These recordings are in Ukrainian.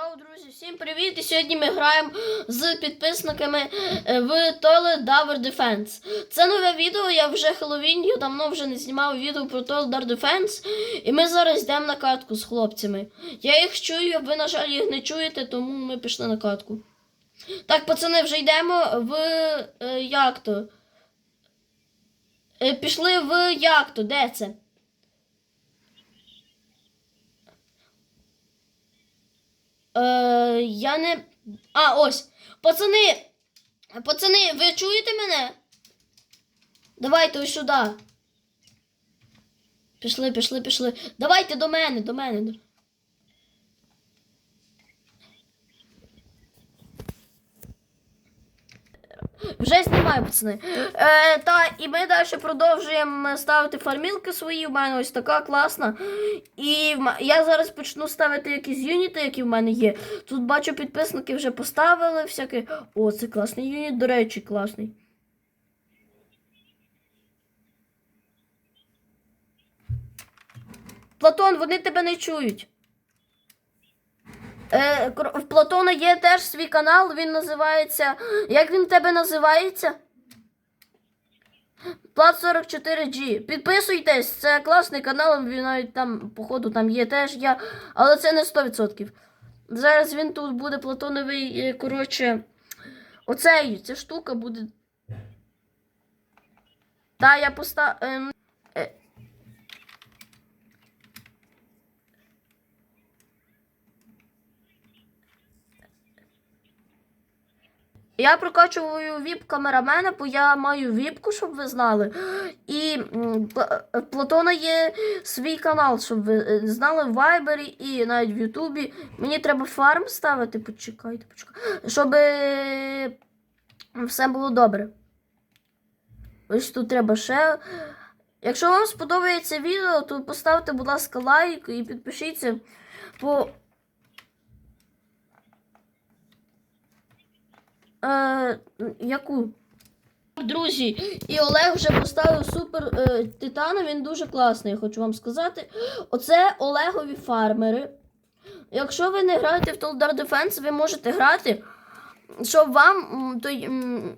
Йоу, друзі, всім привіт! І сьогодні ми граємо з підписниками е, в Toilet Tower Defense. Це нове відео, я вже Хеллоуін, давно вже не знімав відео про Toilet Tower Defense. І ми зараз йдемо на катку з хлопцями. Я їх чую, ви, на жаль, їх не чуєте, тому ми пішли на катку. Так, пацани, вже йдемо в е, як то? Е, пішли в як то? Де це? Е, я не. А, ось. Пацани! Пацани, ви чуєте мене? Давайте ось сюди. Пішли, пішли, пішли. Давайте до мене, до мене. Вже знімаю, пацани. Е, та, і ми далі продовжуємо ставити фармілки свої. У мене ось така класна. І я зараз почну ставити якісь юніти, які в мене є. Тут бачу, підписники вже поставили всяке. О, це класний юніт, до речі, класний. Платон, вони тебе не чують. Е, в Платона є теж свій канал, він називається. Як він тебе називається? Плат 44G. Підписуйтесь, це класний канал, він навіть там, походу, там є теж я, але це не 100%. Зараз він тут буде Платоновий, е, коротше. Оцей, ця штука буде. Та, я постав. Я прокачую віп камерамена, бо я маю віпку, щоб ви знали. І е, Платона є свій канал, щоб ви е, знали в Вайбері і навіть в Ютубі. Мені треба фарм ставити, почекайте, почекайте, щоб е, все було добре. Ось тут треба ще. Якщо вам сподобається відео, то поставте, будь ласка, лайк і підпишіться. По Е, яку? Друзі, і Олег вже поставив супер е, титана, він дуже класний, хочу вам сказати. Оце Олегові фармери. Якщо ви не граєте в Total Defense, ви можете грати, щоб вам м,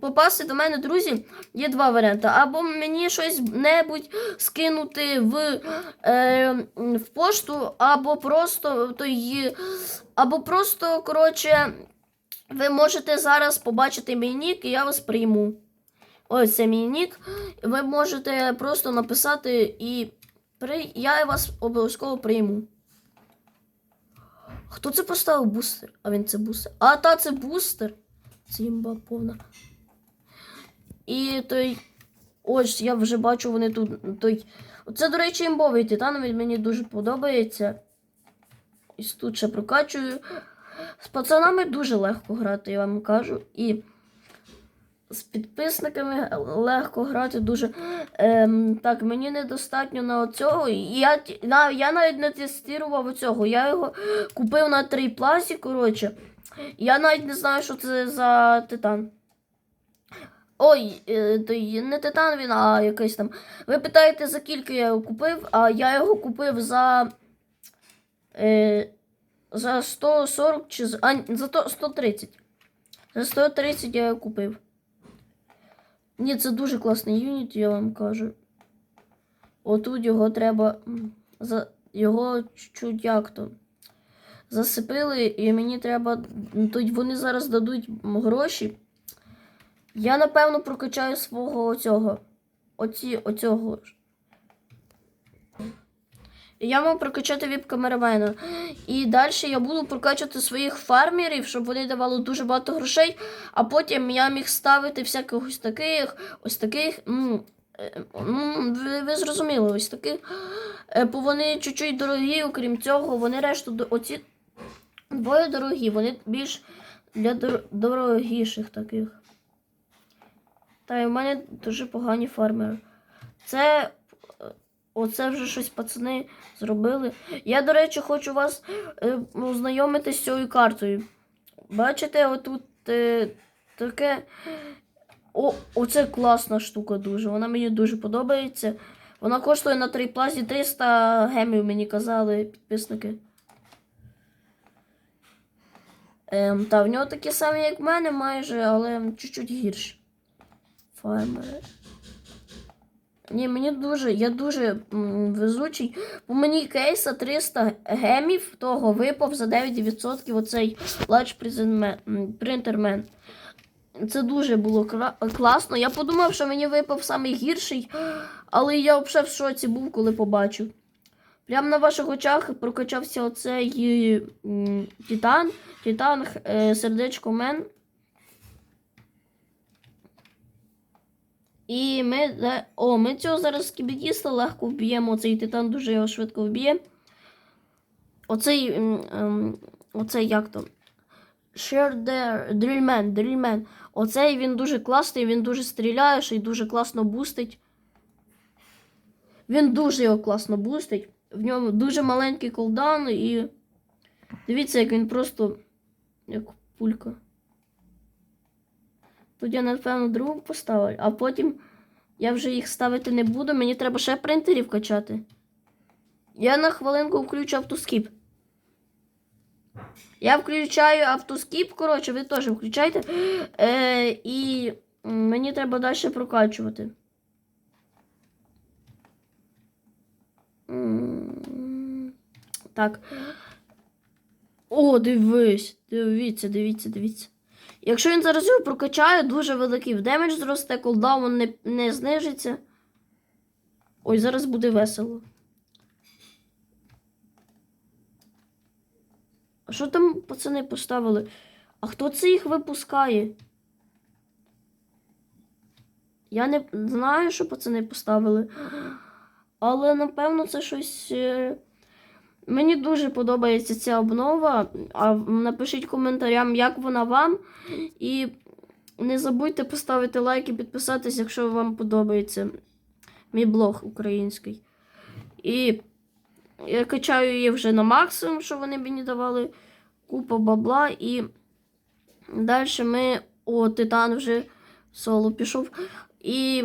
попасти до мене, друзі, є два варіанти. Або мені щось небудь скинути в, е, в пошту, або просто той, або просто, коротше. Ви можете зараз побачити мій нік, і я вас прийму. Ось це мій нік. Ви можете просто написати і при... я вас обов'язково прийму. Хто це поставив бустер? А він це бустер. А, та це бустер. Це імба повна. І той. Ось, я вже бачу, вони тут. Той... Це, до речі, імбовий титан, він мені дуже подобається. І тут ще прокачую. З пацанами дуже легко грати, я вам кажу. І з підписниками легко грати дуже. Ем, так, мені недостатньо на оцього. Я, на, я навіть не тестував оцього. Я його купив на трейплазі, коротше. Я навіть не знаю, що це за титан. Ой, е, той не титан він, а якийсь там. Ви питаєте, за скільки я його купив, а я його купив за. Е, за 140 чи за, а, за 130. За 130 я його купив. Ні, це дуже класний юніт, я вам кажу. Отут його треба. За, його чуть як то. Засипили, і мені треба. Тут вони зараз дадуть гроші. Я, напевно, прокачаю свого оцього. Оці, оцього. Я мав прокачати віп камерамена. І далі я буду прокачувати своїх фармерів, щоб вони давали дуже багато грошей, а потім я міг ставити всяких ось таких, ось таких. е, ви, ви зрозуміли, ось таких. Е, Бо вони чуть-чуть дорогі, окрім цього, вони решту оці двоє дорогі, вони більш для дор- дорогіших таких. Та й в мене дуже погані фармери. Це. Оце вже щось пацани зробили. Я, до речі, хочу вас е, ознайомити з цією картою. Бачите, отут е, таке. О, оце класна штука дуже. Вона мені дуже подобається. Вона коштує на трейплазі 300 гемів, мені казали підписники. Ем, та в нього такі самі, як в мене, майже, але чуть-чуть гірше. Фармери. Ні, мені дуже, я дуже везучий. По мені кейса 300 гемів того випав за 9% оцей Large Prison Printer Man. Це дуже було класно. Я подумав, що мені випав самий гірший, але я взагалі в шоці був, коли побачив. Прямо на ваших очах прокачався оцей Титан, Титан е, сердечко Мен. І ми. О, ми цього зараз скібідіста легко вб'ємо. Цей титан дуже його швидко вб'є. Оцей. ем, оцей як то? Дрільмен, дрільмен. Оцей він дуже класний, він дуже стріляє, й дуже класно бустить. Він дуже його класно бустить. В ньому дуже маленький колдан і. Дивіться, як він просто. як пулька. Тут я, напевно, другу поставлю, а потім я вже їх ставити не буду. Мені треба ще принтерів качати. Я на хвилинку включу автоскіп. Я включаю автоскіп, коротше, ви теж включайте. Е, і мені треба далі прокачувати. Так. О, дивись. Дивіться, дивіться, дивіться. Якщо він зараз його прокачає, дуже великий демедж зросте, колдаун не, не знижиться. Ой, зараз буде весело. А що там пацани поставили? А хто це їх випускає? Я не знаю, що пацани поставили. Але напевно це щось. Мені дуже подобається ця обнова. А напишіть коментарям, як вона вам. І не забудьте поставити лайк і підписатись, якщо вам подобається мій блог український. І я качаю її вже на максимум, що вони мені давали. Купа бабла. І далі ми. О, Титан вже соло пішов. І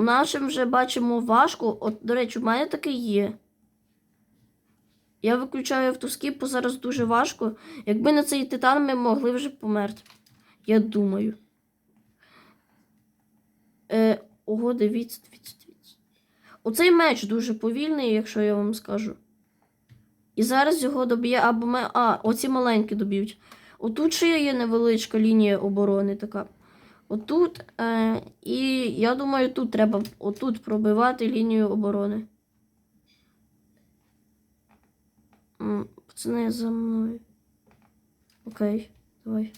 нашим вже бачимо важко. От, до речі, в мене таке є. Я виключаю автоскіп, бо зараз дуже важко. Якби на цей титан ми могли вже померти. Я думаю. Е, ого, дивіться, дивіться, дивіться. Оцей меч дуже повільний, якщо я вам скажу. І зараз його доб'є або ми. А, оці маленькі доб'ють. Отут ще є невеличка лінія оборони така. Отут. Е, і я думаю, тут треба отут пробивати лінію оборони. М, Пацани за мною. Окей, давай.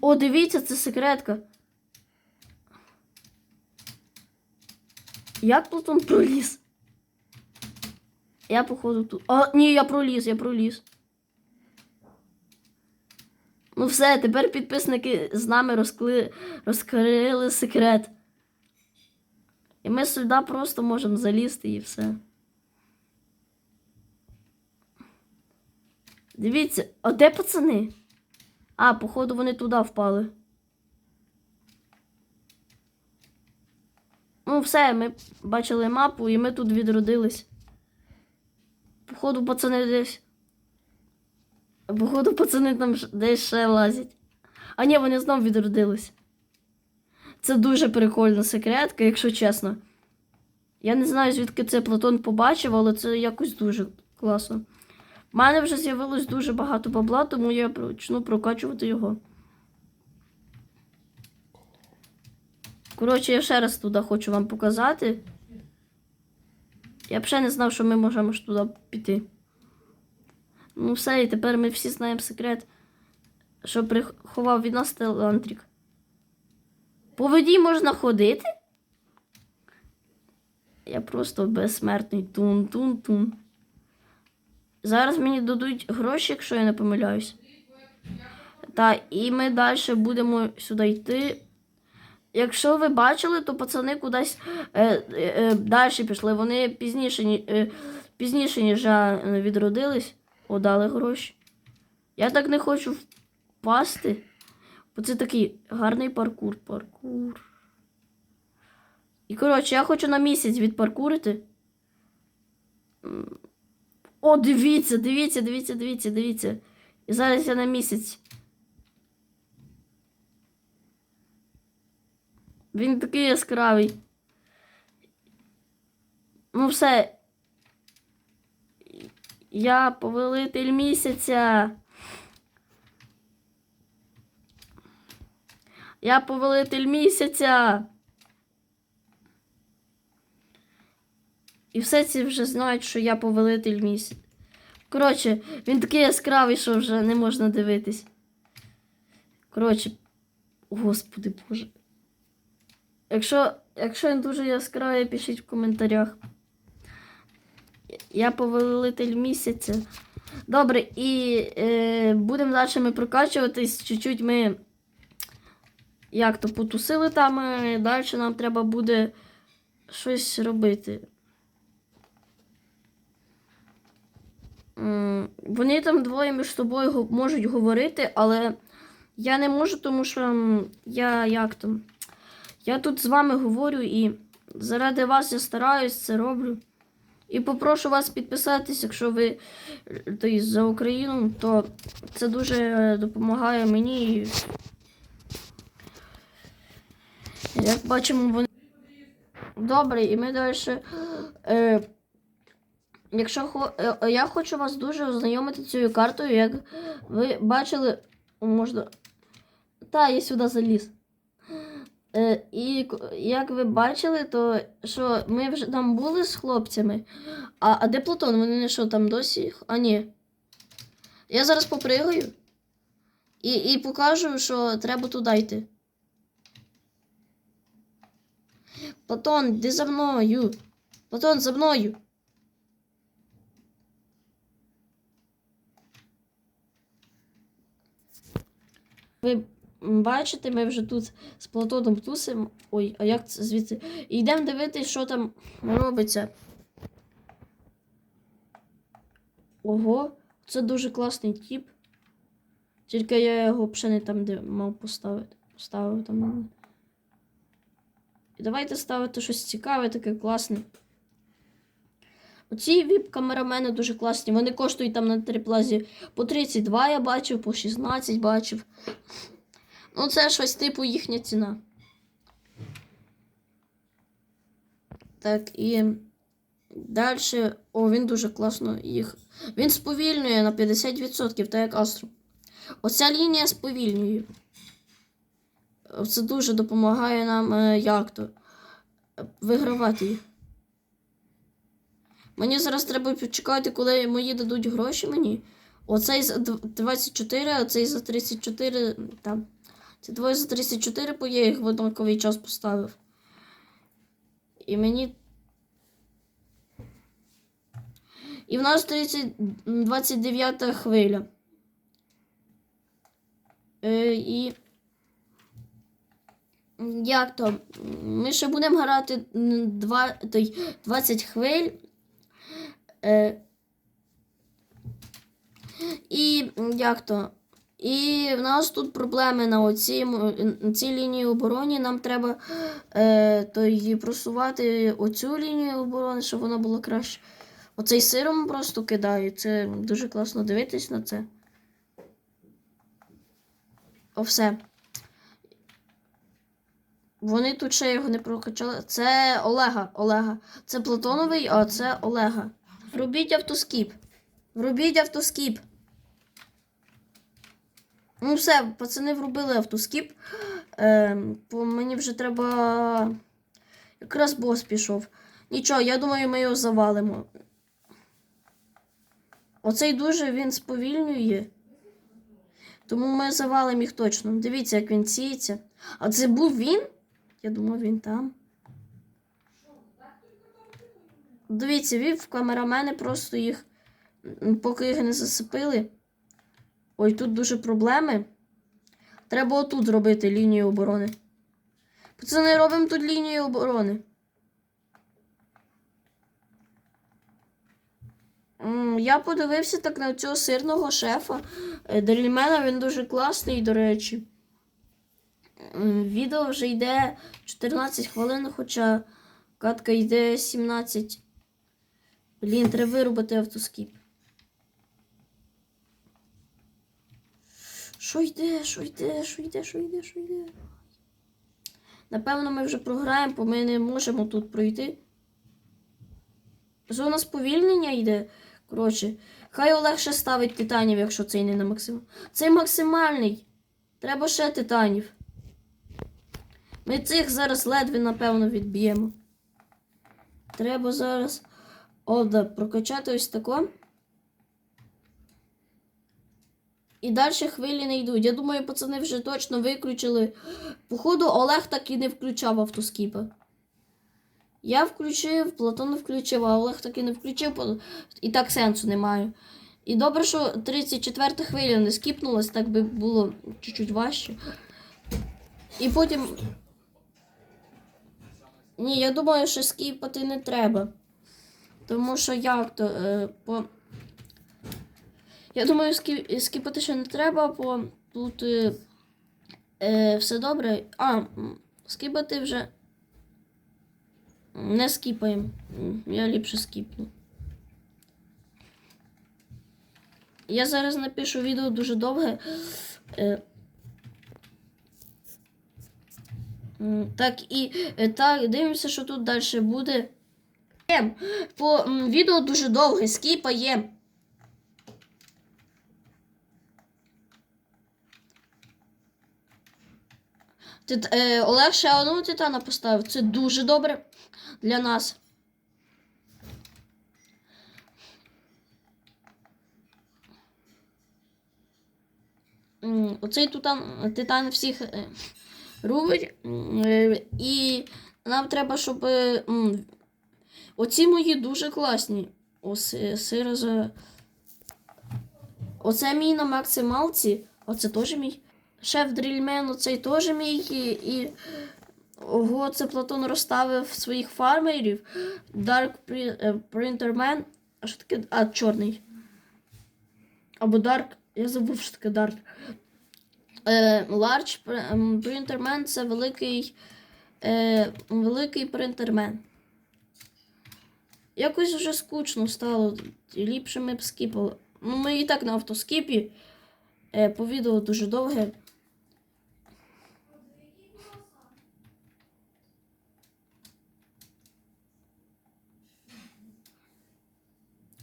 О, дивіться, це секретка. Як тут он проліз? Я походу тут. А, ні, я проліз, я проліз. Ну все, тепер підписники з нами розкли... розкрили секрет. І ми сюди просто можемо залізти і все. Дивіться, а де пацани? А, походу, вони туди впали. Ну, все, ми бачили мапу і ми тут відродились. Походу, пацани десь. Походу, пацани там десь ще лазять. А ні, вони знов відродились. Це дуже прикольна секретка, якщо чесно. Я не знаю, звідки це Платон побачив, але це якось дуже класно. У мене вже з'явилось дуже багато бабла, тому я почну прокачувати його. Коротше, я ще раз туди хочу вам показати. Я б ще не знав, що ми можемо ж туди піти. Ну, все, і тепер ми всі знаємо секрет, що приховав від нас Телантрік. По воді можна ходити? Я просто безсмертний тун-тун-тун. Зараз мені дадуть гроші, якщо я не помиляюсь. Та, і ми далі будемо сюди йти. Якщо ви бачили, то пацани кудись е, е, е, далі пішли. Вони пізніше, ні- е, пізніше ніж я е, відродились, подали гроші. Я так не хочу впасти. Бо це такий гарний паркур. Паркур. І коротше, я хочу на місяць відпаркурити. О, дивіться, дивіться, дивіться, дивіться, дивіться. І зараз я на місяць. Він такий яскравий. Ну все. Я повелитель місяця. Я повелитель місяця. І все ці вже знають, що я повелитель місяця. Коротше, він такий яскравий, що вже не можна дивитись. Коротше, господи боже. Якщо, якщо він дуже яскравий, пишіть в коментарях. Я повелитель місяця. Добре, і е, будемо далі ми прокачуватись. Чуть-чуть ми як то потусили там, е, далі нам треба буде щось робити. Вони там двоє між собою можуть говорити, але я не можу, тому що я як там. Я тут з вами говорю і заради вас я стараюсь це роблю. І попрошу вас підписатись, якщо ви е, за Україну, то це дуже е, допомагає мені. Як бачимо, вони. Добре, і ми далі. Е, якщо хо... е, е, я хочу вас дуже ознайомити цією картою, як ви бачили, можна. Та, я сюди заліз. Е, і як ви бачили, то що ми вже там були з хлопцями. А, а де Плутон? Вони не що там досі? А ні. Я зараз попригаю і, і покажу, що треба туди йти. Платон, йди за мною. Платон, за мною. Ви бачите, ми вже тут з Платоном тусимо. Ой, а як це звідси? І йдемо дивитися, що там робиться. Ого, це дуже класний тіп. Тільки я його ще не там, де мав поставити. Ставив там. І давайте ставити щось цікаве, таке класне. Оці віп-камерамени дуже класні. Вони коштують там на триплазі по 32 я бачив, по 16 бачив. Ну, це щось типу їхня ціна. Так, і далі. О, він дуже класно їх. Він сповільнює на 50%, так як Астро. Оця лінія сповільнює. Це дуже допомагає нам е, як то вигравати. Мені зараз треба почекати, коли мої дадуть гроші мені. Оцей за 24, а цей за 34. Там. Ці двоє за 34, бо я їх в однаковий час поставив. І мені. І в нас 30, 29 хвиля. Е, і. Як то? Ми ще будемо грати м, той, 20 хвиль. Е, і як то? І в нас тут проблеми на на цій лінії оборони. Нам треба е, то просувати оцю лінію оборони, щоб вона була краще. Оцей сиром просто кидаю. Це дуже класно дивитись на це. О, все. Вони тут ще його не прокачали. Це Олега. Олега. Це Платоновий, а це Олега. Врубіть автоскіп. Врубіть автоскіп. Ну, все, пацани врубили автоскіп. Е, бо мені вже треба. Якраз бос пішов. Нічого, я думаю, ми його завалимо. Оцей дуже він сповільнює. Тому ми завалимо їх точно. Дивіться, як він сіється. А це був він? Я думав, він там. Дивіться, він в камерамени просто їх, поки їх не засипили. Ой, тут дуже проблеми. Треба отут зробити лінію оборони. Пацани, робимо тут лінію оборони. Я подивився так на цього сирного шефа. Е, він дуже класний, до речі. Відео вже йде 14 хвилин, хоча катка йде 17. Блін, треба вирубати автоскіп. Що йде, що йде, що йде, що йде, що йде? Напевно, ми вже програємо, бо ми не можемо тут пройти. Зона сповільнення йде. Коротше, хай легше ставить титанів, якщо цей не на максимум. Цей максимальний. Треба ще титанів. Ми цих зараз ледве, напевно, відб'ємо. Треба зараз Олда прокачати ось тако. І далі хвилі не йдуть. Я думаю, пацани вже точно виключили. Походу, Олег так і не включав автоскіпи. Я включив, Платон включив, а Олег так і не включив, і так сенсу немає. І добре, що 34 хвиля не скіпнулась, так би було чуть-чуть важче. І потім. Ні, я думаю, що скіпати не треба. Тому що як то е, по. Я думаю, скі... скіпати ще не треба, бо тут е, е, все добре. А, скіпати вже. Не скіпаємо. Я ліпше скіпну. Я зараз напишу відео дуже довге. Е, м, так, і е, так, дивимося, що тут далі буде. По відео дуже довге, скіпаєм. Тит, е, Олег ще одного титана поставив. Це дуже добре для нас. Оцей титан, титан всіх рубить. Е, І нам треба, щоб. е, Оці мої дуже класні. Ось. Оце мій на максималці. Оце теж мій. Шеф Дрільмен, оцей теж мій. І. Ого, це Платон розставив своїх фармерів. Е, Printerman. А що таке? А, чорний. Або Dark. Я забув, що таке Dark. Е, Large ем, Printerman це великий. Е, великий принтермен. Якось вже скучно стало. Ліпше ми б скіпали. Ну, ми і так на автоскіпі. Е, по відео дуже довге.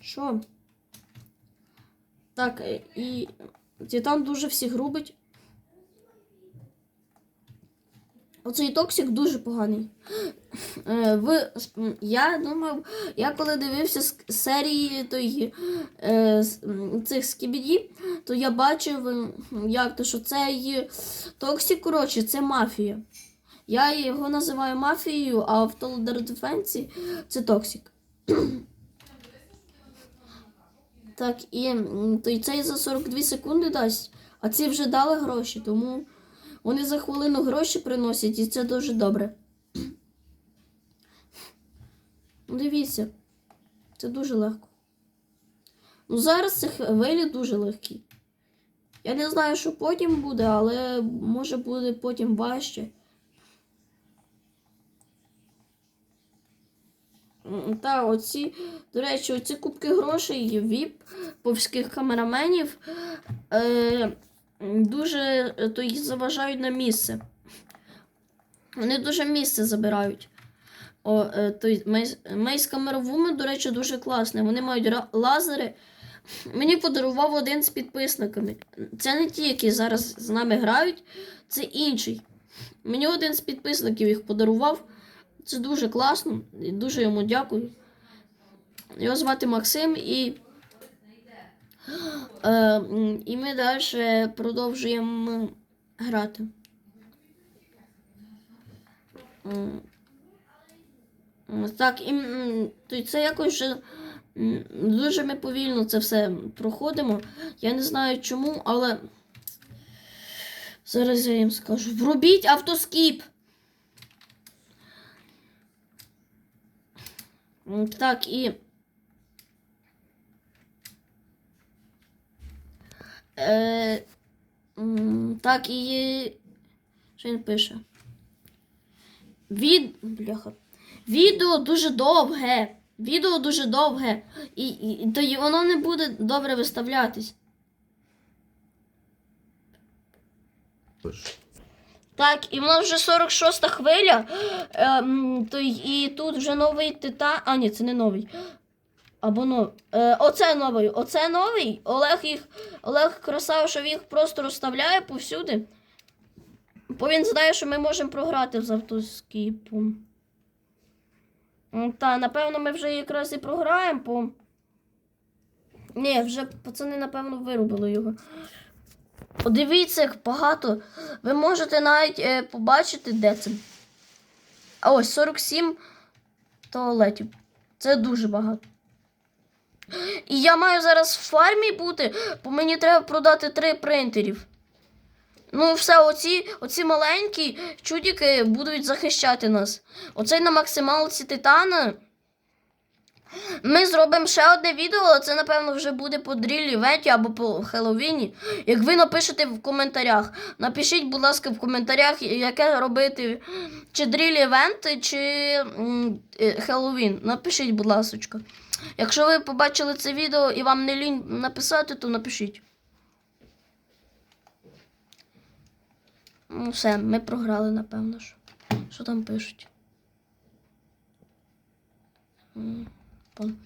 Що? Так, і Титан дуже всіх рубить. Оцей токсик дуже поганий. Е, я думав, я коли дивився с- серії той, е, цих скібіді, то я бачив, як то, що цей токсик, коротше, це мафія. Я його називаю мафією, а в Total Defense це токсик. Так, і то цей за 42 секунди дасть, а ці вже дали гроші, тому вони за хвилину гроші приносять, і це дуже добре. Ну, Дивіться, це дуже легко. Ну, зараз це хвилі дуже легкі. Я не знаю, що потім буде, але може буде потім важче. Та, оці, до речі, оці кубки грошей віп повських камераменів е, дуже е, то їх заважають на місце. Вони дуже місце забирають. О, е, той Мейс, Мейс камеровуми, до речі, дуже класний. Вони мають лазери. Мені подарував один з підписниками. Це не ті, які зараз з нами грають, це інший. Мені один з підписників їх подарував. Це дуже класно. Дуже йому дякую. Його звати Максим і. Е, і ми далі продовжуємо грати. Так, і це якось вже дуже ми повільно це все проходимо. Я не знаю чому, але зараз я їм скажу. Вробіть автоскіп. Так, і. Е, так, і. Що він пише? Від. Бляха. Відео дуже довге. Відео дуже довге. І, і, то й воно не буде добре виставлятись. Так, і в нас вже 46-та хвиля. Ем, то і тут вже новий титан. А, ні, це не новий. Або новий. Е, оце новий. Оце новий. Олег їх. Олег красав, що їх просто розставляє повсюди. Бо він знає, що ми можемо програти з автоскіпом. Та, напевно, ми вже якраз і програємо, бо. Ні, вже пацани, напевно, вирубили його. Подивіться, як багато. Ви можете навіть е, побачити, де це. А ось 47 туалетів. Це дуже багато. І я маю зараз в фармі бути, бо мені треба продати три принтерів. Ну, все, оці, оці маленькі чудики будуть захищати нас. Оцей на максималці титана. Ми зробимо ще одне відео, але це, напевно, вже буде по дрілі івенті або по Хеллоуіні. Як ви напишете в коментарях. Напишіть, будь ласка, в коментарях, яке робити чи дрілі івент, чи е, Хеллоуін. Напишіть, будь ласка. Якщо ви побачили це відео і вам не лінь написати, то напишіть. Ну, все, ми програли, напевно. Що, що там пишуть? М,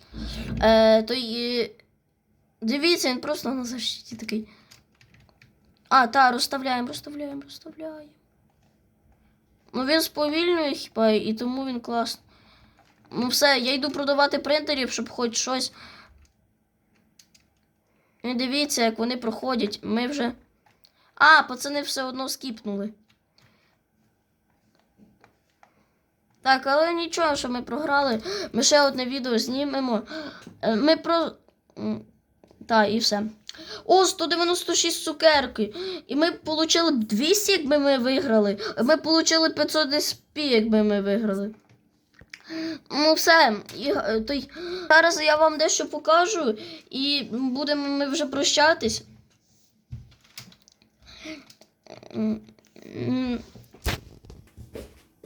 Е, то й... Дивіться, він просто на защиті такий. А, та, розставляємо, розставляємо, розставляємо. Ну він сповільнює хіба, і тому він класний. Ну все, я йду продавати принтерів, щоб хоч щось. І дивіться, як вони проходять. Ми вже. А, пацани все одно скіпнули. Так, але нічого, що ми програли. Ми ще одне відео знімемо. Е, Ми про. Так, і все. О, 196 цукерки. І ми отримали 200, якби ми виграли. Ми отримали 500 SP, якби ми виграли. Ну, все. І, е, то й- зараз я вам дещо покажу, і будемо ми вже прощатись.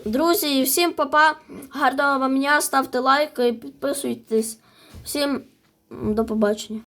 Друзі, всім папа, гарного вам дня, ставте лайк і підписуйтесь. Всім до побачення.